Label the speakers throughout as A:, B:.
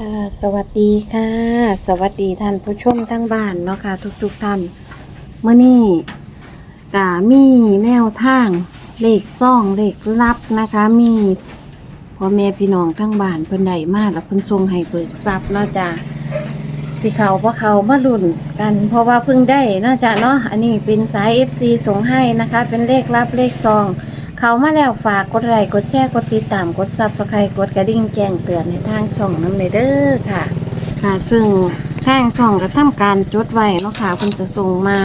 A: ค่ะ สวัสดีค่ะ สวัสดีท่านผู้ชมทั้งบ้านเนาะค่ะ ทุกๆท่านเมื่อนี้กามีแนวทางเลขซ่องเลขลับนะคะ มีพ่อแม่พี่น้องทั้งบ้านเพิ่นได้มากแล้วเพิ่นทรงให้เบิกทรัพย์เนาะจ้ะสิเขาเพราะเขามาลุ่นกัน เพราะว่าเพิ่งได้เนาะจ้ะเนาะอันนี้เป็นสาย FC ส่งให้นะคะ เป็นเลขลับเลขซอง เขามาแล้วฝากกดไลค์กดแชร์กดติดตามกดซับสไครต์กดกระดิ่งแจ้งเตือนในทางช่องน้ำเลยเด้อค่ะ ค่ะ ซึ่งทางช่องก็ทำการจดไว้เนาะค่ะเพิ่นจะส่งมา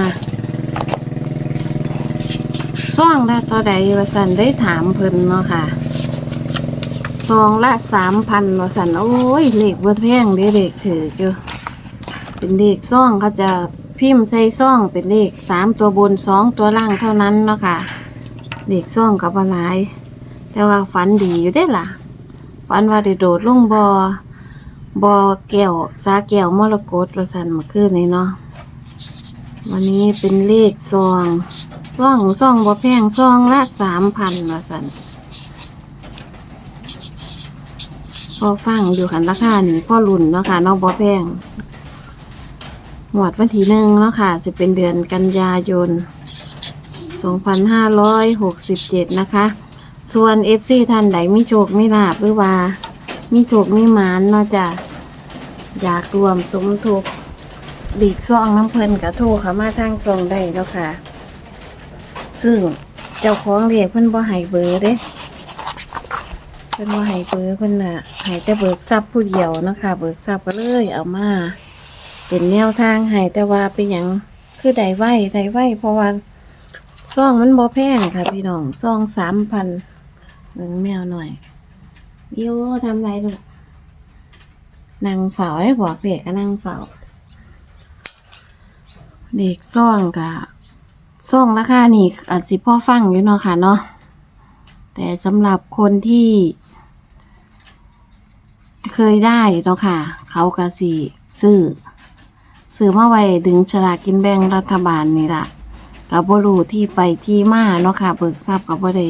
A: ซ่องละต่อใดวสันได้ถามเพิ่นเนาะค่ะซองละสามพันวสันโอ้ยเลขบ่แพงเด้เลขถือจ้าเป็นเลขซ่องเขาจะพิมพ์ใส่ซ่องเป็นเลขสามตัวบนสองตัวล่างเท่านั้นเนาะค่ะ เด็กซ่องกับอะไรแต่ว่าฝันดีอยู่ได้ล่ะฝันว่าได้โดดลงบอบอแก้วสาแก้วมรกตประสันมาคืนนี้เนาะวันนี้เป็นเลขซองซองซองบ่แพงซองละสามพันประสันพอฟังอยู่ขันราคานี่พ่อรุ่นเนาะค่ะเนาะบ่แพงหมวดวันที่หนึ่งเนาะค่ะจะเป็นเดือนกันยายน 2567 นะคะ ส่วน FC ท่านใดมีโชคไมีลาบหรือว่า มีโชคไมีหมานเนาะจะอยากรวมสมทบดีกซองน้ำเพลินกับโทรเขามาทางซองได้แล้วค่ะ ซึ่งเจ้าของเรียกเพิ่นบ่ให้เบอร์เด้เพิ่นบ่ให้เบอร์เพิ่นน่ะให้แต่เบิกทรัพย์ผู้เดียวนะคะ เบิกทรัพย์ก็เลยเอามาเป็นแนวทางให้แต่ว่าเป็นหยังคือได้ไว้ได้ไว้เพราะว่า ซองมันบ่แพงค่ะพี่น้องซองสามพันหนึ่งแมวหน่อยเดี๋ยวทำไรลูกนางเฝ้าได้บอกเด็กก็นั่งเฝ้าเด็กซ่องกะซ่องราคานี่อาจสิพ่อฟังอยู่เนาะค่ะเนาะแต่สำหรับคนที่ เคยได้เนาะค่ะ เขาก็สิซื้อซื้อมาไว้ดึงฉลากกินแบ่งรัฐบาลนี่ละ กับบรูที่ไปที่มาเนาะค่ะเบิกทราบกับบ่ได้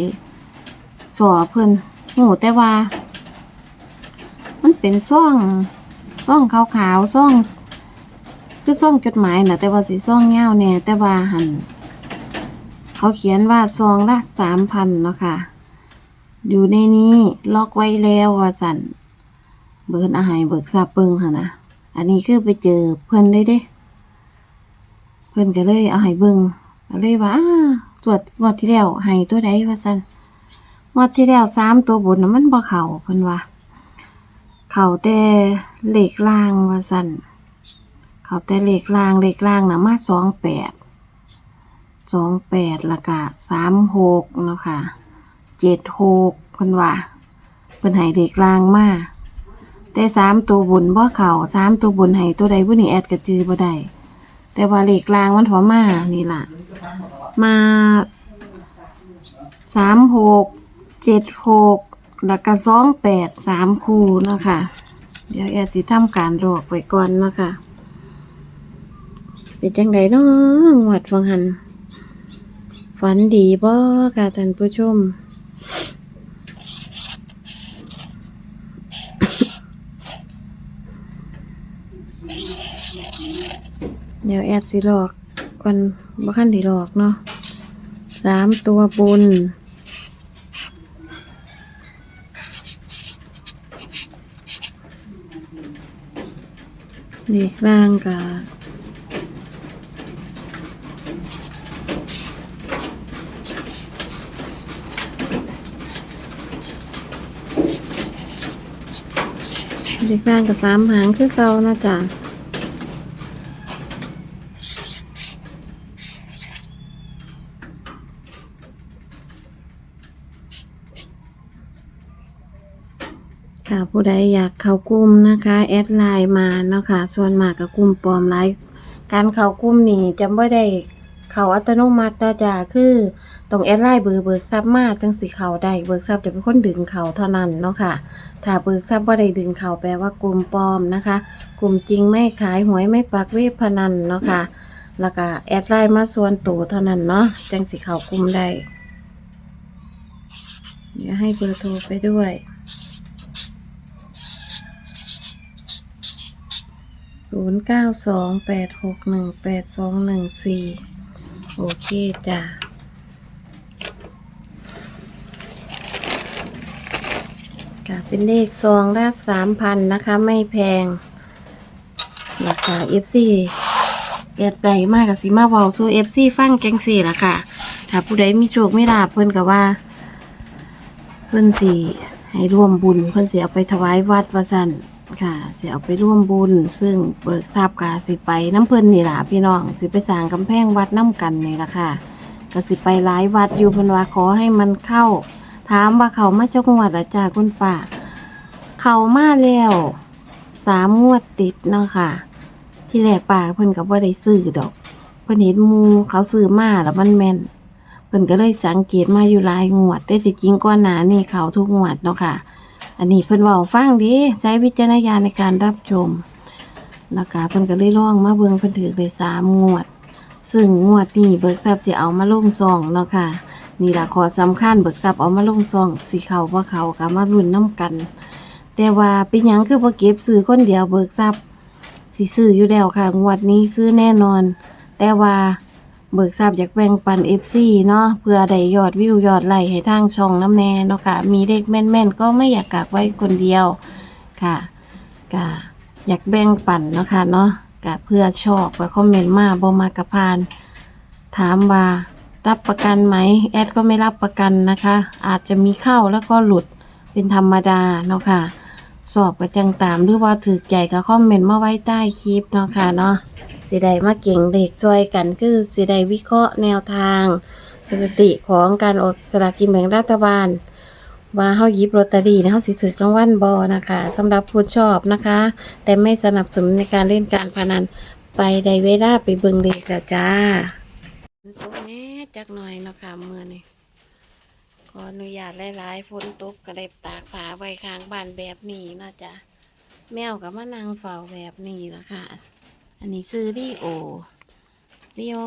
A: สัวเพิ่นหูแต่ว่า มันเป็นซ่องซ่องขาวๆซ่อง คือซ่องจดหมายนะแต่ว่าสีซ่องเงาเนี่ยแต่ว่าหันเขาเขียนว่าซองละสามพันเนาะค่ะ อยู่ในนี้ล็อกไว้แล้วว่าสันเบิร์นอาหารเบิกทราบเปิงค่ะนะอันนี้คือไปเจอเพิ่อนได้เด้ เพิ่อนก็เลยเอาให้เบิง เลยว่าตรวจงวดที่แล้วให้ตัวใดว่าซั่นงวดที่แล้วสามตัวบนน่ะมันบ่เข้าเพิ่นว่าเข้าแต่เลขล่างว่าซั่นเข้าแต่เลขล่างเลขล่างน่ะมาสองแปดสองแปดล้วก็สามหกเนาะค่ะเจ็ดหกเพิ่นว่าเพิ่นให้เลขล่างมาแต่สามตัวบนบ่เข้าสามตัวบนให้ตัวใดผู้นี้แอดก็จือบ่ได้ แต่ว่าเหลขกลางมันถอมานี่ล่ะ มาสามหกเจ็ดหกแล้วก็สองแปดสามคู่นะคะ เดี๋ยวแอดสิทำการรอกไว้ก่อนนะคะเป็นจังไดเนาะงวัดฟังหันฝันดีบ่ค่ะท่านผู้ชม เดี๋ยวแอดสิหลอกก่อนบ่คันที่หลอกเนาะสามตัวบนเด็กล่างกะเด็กล่างกับสามหางคือเก่านาะจ้ะ ค่ะผู้ใดอยากเข้ากลุ่มนะคะแอดไลน์มาเนาะค่ะส่วนมากกับกลุ่มปลอมไลน์การเข้ากลุ่มนี่จะไม่ได้เข้าอัตโนมัตินะจ๊ะคือต้องแอดไลน์เบอร์เบิกทรัพย์มาจังสิเข้าได้เบิกทรัพย์จะเป็นคนดึงเข้าเท่านั้นเนาะค่ะถ้าเบิกทรัพย์บ่ได้ดึงเข้าแปลว่ากลุ่มปลอมนะคะ กลุ่มจริงไม่ขายหวยไม่ปักเวบพนันเนาะค่ะแล้วก็แอดไลน์มาส่วนตัวเท่านั้นเนาะจังสิเข้ากลุ่มได้เดี๋ยวให้เบอร์โทรไปด้วย ศูนย์เก้าสองแปดหกหนึ่งแปดสองหนึ่งสี่โอเคจ้ะค่ะเป็นเลขซองละสามพันนะคะ ไม่แพงราคา FC เอ็ดใดมากกับสีมาเบาสู้ FC ฟังแกงสี่ละค่ะ ถ้าผู้ใดมีโชคไม่ลาเพิ่นก็ว่า เพิ่นสิให้ร่วมบุญเพิ่นสิเอาไปถวายวัดว่าซั่น ค่ะสิเอาไปร่วมบุญ ซึ่งเบิกทราบกาสิไปน้ำเพิ่นนี่ล่ะพี่น้องสิไปสร้างกำแพงวัดน้ำกันนี่ล่ะค่ะก็สิไปหลายวัดอยู่เพิ่นว่าขอให้มันเข้า ถามว่าเขามาเจ้างวดละจ้าคุณป้าเขามาแล้วสามงวดติดเนาะค่ะ ที่แรกป้าเพิ่นก็บ่ได้ซื้อดอกเพิ่นเห็นหมูเขาซื้อมาแล้วมันแม่นเพิ่นก็เลยสังเกตมาอยู่หลายงวด แต่จริงก่อนหน้านี่เขาทุกงวดเนาะค่ะ อันนี้เพิ่นเว้าฟังดีใช้วิจารณญาณในการรับชมแล้วก็เพิ่นก็เลยลองมาเบิ่งเพิ่นถือเลยสามงวด ซึ่งงวดนี้เบิกทรัพย์สิเอามาลงซองเนาะค่ะ นี่ล่ะขอสำคัญเบิกทรัพย์เอามาลงซองสิเขาบ่เขาก็มาลุ้นน้กัน แต่ว่าเป็นหยังคือบ่เก็บซื้อคนเดียวเบิกทรัพย์สิซื้ออยู่แล้วค่ะ งวดนี้ซื้อแน่นอน แต่ว่า เบิกทราบอยากแบ่งปัน FC เนาะเพื่อได้ยอดวิวยอดไลค์ให้ทางช่องน้ำแน่เนาะค่ะ มีเลขแม่นๆ ก็ไม่อยากกักไว้คนเดียวค่ะก็อยากแบ่งปันเนาะค่ะเนาะก็เพื่อชอบก็คอมเมนต์มาบ่มากระพาน ถามว่ารับประกันไหมแอดก็ไม่รับประกันนะคะ อาจจะมีเข้าแล้วก็หลุดเป็นธรรมดาเนาะค่ะ สอบก็จังตามหรือว่าถือใจก็คอมเมนต์มาไว้ใต้คลิปเนาะค่ะเนาะ สิได้มาเก่งเด็กจอยกันคือสิได้วิเคราะห์แนวทาง สถิติของการออกสลากกินแบ่งรัฐบาล ว่าเฮาหยิบลอตเตอรี่นะเฮาสิถึกรางวัลบ่นะคะสำหรับผู้ชอบนะคะ แต่ไม่สนับสนุนในการเล่นการพนันไปได้เวลาไปเบิ่งเลขแล้วจ้าตกแน่จักหน่อยเนาะค่ะมื้อนี้ขออนุญาตหลายๆฝนตกก็ได้ตากผ้าไว้ข้างบ้านแบบนี้นาะจ้ะแมวก็มานั่งเฝ้าแบบนี้ล่ะคะ อันนี้ซื้อดีโอดีโอ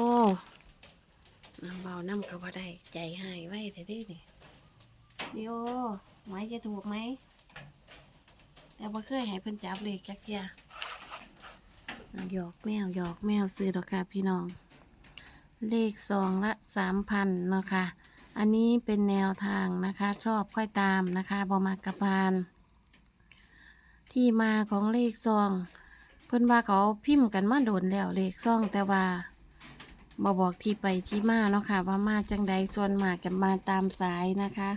A: นางเบาน้ำก็ว่าได้ ใจหายไว้แต่ดินี่ดีโอไม้จะถูกไหม แต่บ่เคยให้เพิ่นจับเลขจักเทียเอาหยอกแมวหยอกแมวซื้อดอกค่ะพี่น้อง เลขซองละสามพันเนาะค่ะ อันนี้เป็นแนวทางนะคะ ชอบค่อยตามนะคะบอมากระพาน ที่มาของเลขซอง พิ่นว่าเขาพิมพ์กันมาโดนแล้วเลขซ่องแต่ว่าบอบอกที่ไปที่มาเนาะค่ะ ว่ามาจังใดส่วนมากจะมาตามสายนะคะ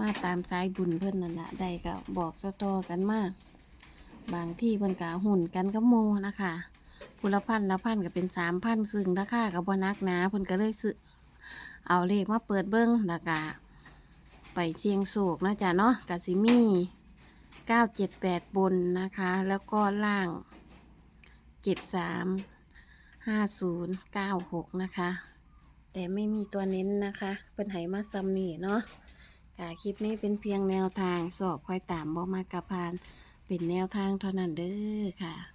A: มาตามสายบุญเพิ่นนั่นแหละใดก็บอกต่อๆกันมาบางที่เพิ่นกะหุ่นกันกับโมนะคะพุละพันละพันก็เป็นสามพันซึ่งราคากับบนักหนาเพิ่นก็เลยซื้อเอาเลขมาเปิดเบิ้งแล้วก็ไปเชียงโศกนะจ๊ะเนาะกะสิมี่เก้าเจ็ดแปดบนนะคะ แล้วก็ล่าง เจ็ดสามห้าศูนย์เก้าหกนะคะ แต่ไม่มีตัวเน้นนะคะเป็นไหมาซัมนี่เนาะค่ะคลิปนี้เป็นเพียงแนวทางสอบคอยตามบอมากระพาน เป็นแนวทางเท่านั้นเด้อค่ะ